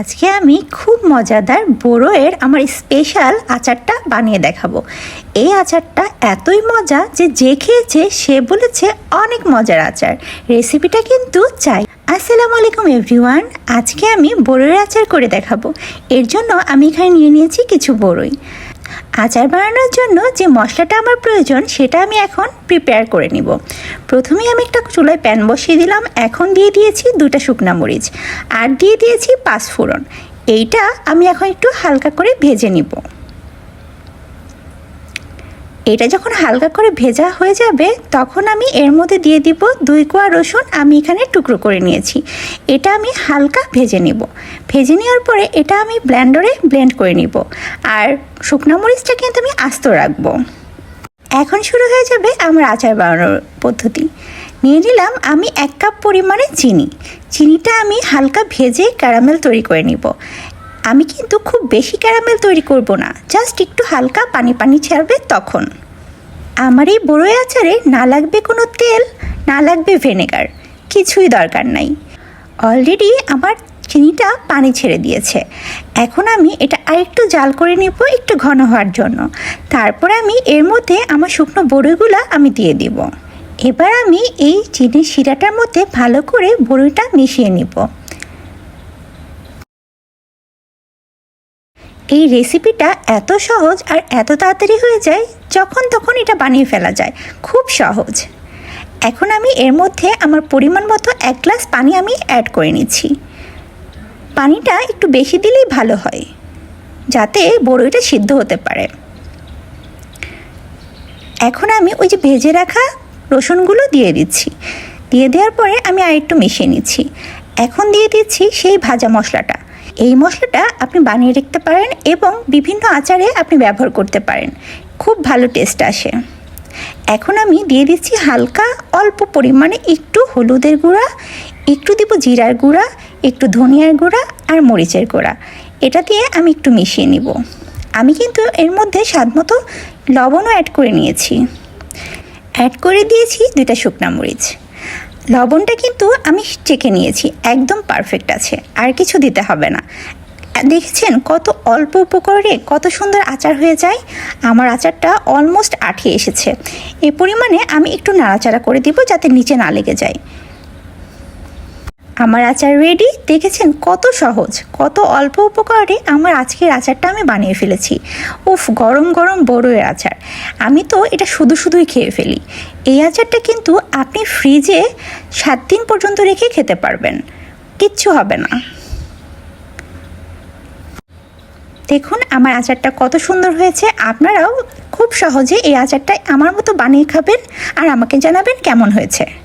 আজকে আমি খুব মজাদার বড়োয়ের আমার স্পেশাল আচারটা বানিয়ে দেখাবো। এই আচারটা এতই মজা যে যে খেয়েছে সে বলেছে অনেক মজার আচার। রেসিপিটা কিন্তু চাই। আসসালামু আলাইকুম এভরিওয়ান আজকে আমি বড়োয়ের আচার করে দেখাবো। এর জন্য আমি এখানে নিয়ে নিয়েছি কিছু বড়ই। আচার বানানোর জন্য যে মশলাটা আমার প্রয়োজন, সেটা আমি এখন প্রিপেয়ার করে নিব। প্রথমেই আমি একটা চুলায় প্যান বসিয়ে দিলাম। এখন দিয়ে দিয়েছি দুটা শুকনা মরিচ। আর দিয়ে দিয়েছি পাঁচফোড়ন এইটা আমি এখন একটু হালকা করে ভেজে নিব। এটা যখন হালকা করে ভেজা হয়ে যাবে, তখন আমি এর মধ্যে দিয়ে দিব দুই কোয়া রসুন আমি এখানে টুকরো করে নিয়েছি। এটা আমি হালকা ভেজে নিব। ভেজে নেওয়ার পরে এটা আমি ব্ল্যান্ডারে ব্লেন্ড করে নিব। আর শুকনো মরিচটা কিন্তু আমি আস্ত রাখব। এখন শুরু হয়ে যাবে আমার আচার বানানোর পদ্ধতি। নিয়ে নিলাম আমি এক কাপ পরিমাণে চিনি। চিনিটা আমি হালকা ভেজে ক্যারামেল তৈরি করে নিব। আমি কিন্তু খুব বেশি ক্যারামেল তৈরি করব না, জাস্ট একটু হালকা পানি পানি ছাড়বে তখন। আমার এই বড়ই আচারে না লাগবে কোনো তেল, না লাগবে ভিনেগার, কিছুই দরকার নাই। অলরেডি আমার চিনিটা পানি ছেড়ে দিয়েছে। এখন আমি এটা আরেকটু জাল করে নেব একটু ঘন হওয়ার জন্য। তারপর আমি এর মধ্যে আমার শুকনো বড়িগুলো আমি দিয়ে দিব। এবার আমি এই চিনির শিরাটার মধ্যে ভালো করে বড়িটা মিশিয়ে নিব। এই রেসিপিটা এত সহজ আর এত তাড়াতাড়ি হয়ে যায়, যখন তখন এটা বানিয়ে ফেলা যায়। খুব সহজ। এখন আমি এর মধ্যে আমার পরিমাণ মতো এক গ্লাস পানি আমি অ্যাড করে নিচ্ছি। পানিটা একটু বেশি দিলেই ভালো হয়, যাতে বড়ইটা সিদ্ধ হতে পারে। এখন আমি ওই যে ভেজে রাখা রসুনগুলো দিয়ে দিচ্ছি। দিয়ে দেওয়ার পরে আমি আরেকটু মিশিয়ে নিচ্ছি। এখন দিয়ে দিচ্ছি সেই ভাজা মশলাটা। এই মশলাটা আপনি বানিয়ে রাখতে পারেন এবং বিভিন্ন আচারে আপনি ব্যবহার করতে পারেন। খুব ভালো টেস্ট আসে। এখন আমি দিয়ে দিচ্ছি হালকা অল্প পরিমাণে একটু হলুদের গুঁড়া, একটু দিব জিরার গুঁড়া একটু ধনিয়ার গুঁড়া আর মরিচের গুঁড়া। এটা দিয়ে আমি একটু মিশিয়ে নিব। আমি কিন্তু এর মধ্যে স্বাদ মতো লবণও অ্যাড করে নিয়েছি। অ্যাড করে দিয়েছি দুইটা শুকনা মরিচ। লবণটা কিন্তু আমি চেখে নিয়েছি, একদম পারফেক্ট আছে, আর কিছু দিতে হবে না। দেখছেন কত অল্প উপকরণে কত সুন্দর আচার হয়ে যায়? আমার আচারটা অলমোস্ট আঠে এসেছে। এ পরিমাণে আমি একটু নাড়াচাড়া করে দিব যাতে নিচে না লেগে যায়। আমার আচার রেডি দেখেছেন কত সহজ, কত অল্প উপকরণে আমার আজকের আচারটা আমি বানিয়ে ফেলেছি। উফ, গরম গরম বড়োয়ের আচার। আমি তো এটা শুধু শুধুই খেয়ে ফেলি। এই আচারটা কিন্তু আপনি ফ্রিজে সাত দিন পর্যন্ত রেখে খেতে পারবেন। কিচ্ছু হবে না। দেখুন, আমার আচারটা কত সুন্দর হয়েছে। আপনারাও খুব সহজে এই আচারটা আমার মতো বানিয়ে খাবেন আর আমাকে জানাবেন কেমন হয়েছে।